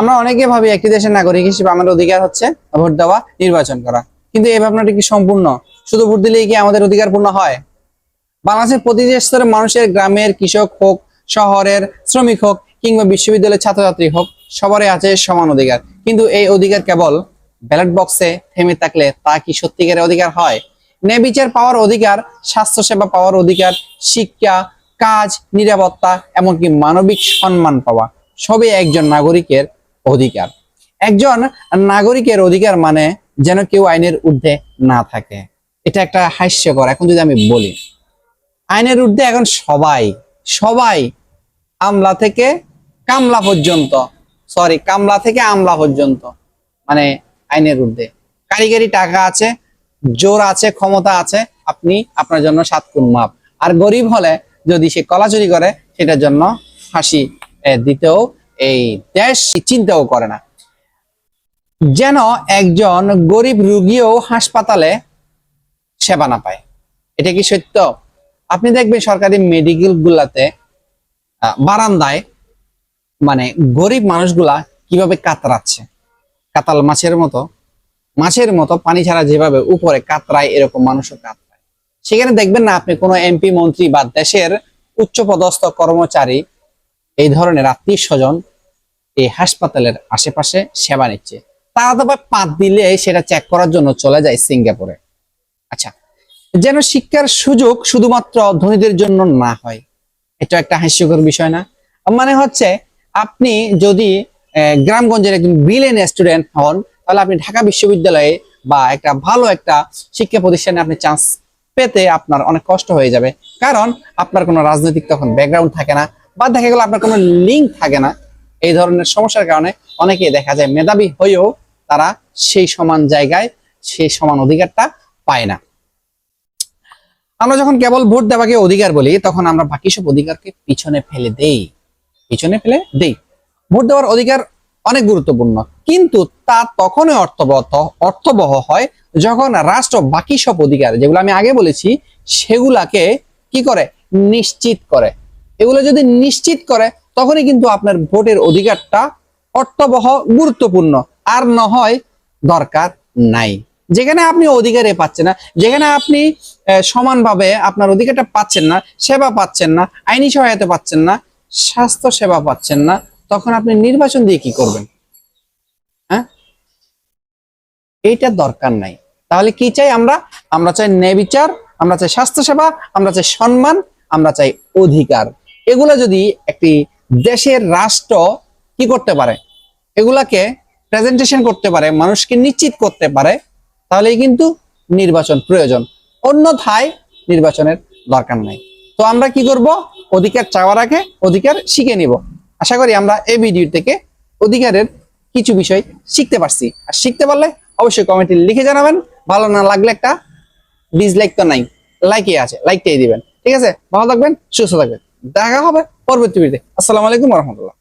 আমরা অনেকে ভাবি একটি দেশের নাগরিক হিসেবে আমাদের অধিকার হচ্ছে ভোট দেওয়া, নির্বাচন করা। কিন্তু এই ভাবনাটি কি সম্পূর্ণ? শুধু ভোট দিলেই কি আমাদের অধিকার পূর্ণ হয়? বাংলাদেশের প্রতিটি স্তরের মানুষের, গ্রামের কৃষক হোক, শহরের শ্রমিক হোক, কিংবা বিশ্ববিদ্যালয়ের ছাত্রছাত্রী হোক, সবারই আছে সমান অধিকার। কিন্তু এই অধিকার কেবল ব্যালট বক্সে থেমে থাকলে তা কি সত্যিকারের অধিকার হয়? ন্যায় বিচার পাওয়ার অধিকার স্বাস্থ্যসেবা পাওয়ার অধিকার, শিক্ষা, কাজ, নিরাপত্তা, এমনকি মানবিক সম্মান পাওয়া। সবই একজন নাগরিকের অধিকার। একজন নাগরিকের অধিকার মানে যেন কেউ আইনের ঊর্ধ্বে না থাকে। এটা একটা হাস্যকর, এখন যদি আমি বলি। আইনের ঊর্ধ্বে এখন সবাই সবাই আমলা থেকে কামলা পর্যন্ত সরি কামলা থেকে আমলা পর্যন্ত মানে আইনের ঊর্ধ্বে। কারিগরি টাকা আছে, জোর আছে, ক্ষমতা আছে, আপনি আপনার জন্য সাত গুণ মাপ। আর গরিব হলে যদি সে কলা চুরি করে, সেটার জন্য ফাঁসি দিতেও এই দেশ চিন্তাও করে না। যেন একজন গরিব রুগীও হাসপাতালে সেবা না পায়। এটা কি সত্য? আপনি দেখবেন সরকারি মেডিকেল গুলাতে বারান্দায় মানে গরিব মানুষগুলা কীভাবে কাতরাচ্ছে? কাতাল মাছের মতো মাছের মতো পানি ছাড়া যেভাবে উপরে কাতরায়, এরকম মানুষও কাতরায়। সেখানে দেখবেন না আপনি কোনো এমপি মন্ত্রী বা দেশের উচ্চপদস্থ কর্মচারী এই ধরনের আত্মীয় স্বজন এই হাসপাতালের আশেপাশে সেবা নিচ্ছে। তারা তো আবার পাত দিলে সেটা চেক করার জন্য চলে যায় সিঙ্গাপুরে। আচ্ছা যেন শিক্ষার সুযোগ শুধুমাত্র ধনীদের জন্য না হয়, এটা একটা হাস্যকর বিষয় না। মানে হচ্ছে, আপনি যদি গ্রামগঞ্জের একজন ব্রিলিয়েন্ট স্টুডেন্ট হন, তাহলে আপনি ঢাকা বিশ্ববিদ্যালয়ে বা একটা ভালো একটা শিক্ষা প্রতিষ্ঠানে আপনি চান্স পেতে আপনার অনেক কষ্ট হয়ে যাবে। কারণ আপনার কোনো রাজনৈতিক তখন ব্যাকগ্রাউন্ড থাকে না বা দেখা গেল আপনার কোনো লিঙ্ক থাকে না। এই ধরনের সমস্যার কারণে অনেকেই দেখা যায় মেধাবী হয়েও তারা সেই সমান জায়গায়, সেই সমান অধিকারটা পায় না। আমরা যখন কেবল ভোট দেওয়াকে অধিকার বলি, তখন আমরা বাকি সব অধিকারকে পিছনে ফেলে দেই। পিছনে ফেলে দেই। ভোট দেওয়ার অধিকার অনেক গুরুত্বপূর্ণ, কিন্তু তা তখনই অর্থবহ অর্থবহ হয় যখন রাষ্ট্র বাকি সব অধিকার, যেগুলো আমি আগে বলেছি, সেগুলাকে কি করে? নিশ্চিত করে। এগুলো যদি নিশ্চিত করে, তখনই কিন্তু আপনার ভোটের অধিকারটা অর্থবহ গুরুত্বপূর্ণ। আর না হয় দরকার নাই। যেখানে আপনি অধিকারে পাচ্ছেন না, যেখানে আপনি সমানভাবে আপনার অধিকারটা পাচ্ছেন না, সেবা পাচ্ছেন না, আইনি সহায়তা পাচ্ছেন না, স্বাস্থ্য সেবা পাচ্ছেন না, তখন আপনি নির্বাচন দিয়ে কি করবেন? হ্যাঁ? এইটা দরকার নাই। তাহলে কি চাই আমরা? আমরা চাই ন্যায় বিচার, আমরা চাই স্বাস্থ্য সেবা, আমরা চাই সম্মান, আমরা চাই অধিকার। এগুলা যদি একটি দেশের রাষ্ট্র কি করতে পারে? এগুলাকে প্রেজেন্টেশন করতে পারে, মানুষকে নিশ্চিত করতে পারে, তাহলেই কিন্তু নির্বাচন প্রয়োজন। অন্যথায় নির্বাচনের দরকার নাই। তো আমরা কি করব? অধিকার চাওয়ার আগে অধিকার শিখে নিব। আশা করি আমরা এই ভিডিও থেকে অধিকারের কিছু বিষয় শিখতে পারছি। আর শিখতে পারলে অবশ্যই কমেন্টে লিখে জানাবেন। ভালো না লাগলে একটা ডিসলাইক তো নাই। লাইকই আছে লাইকটাই দিবেন। ঠিক আছে? ভালো থাকবেন, সুস্থ থাকবেন। দেখা হবে পরবর্তী ভিডিওতে আসসালামু আলাইকুম রহমতুল্লাহ।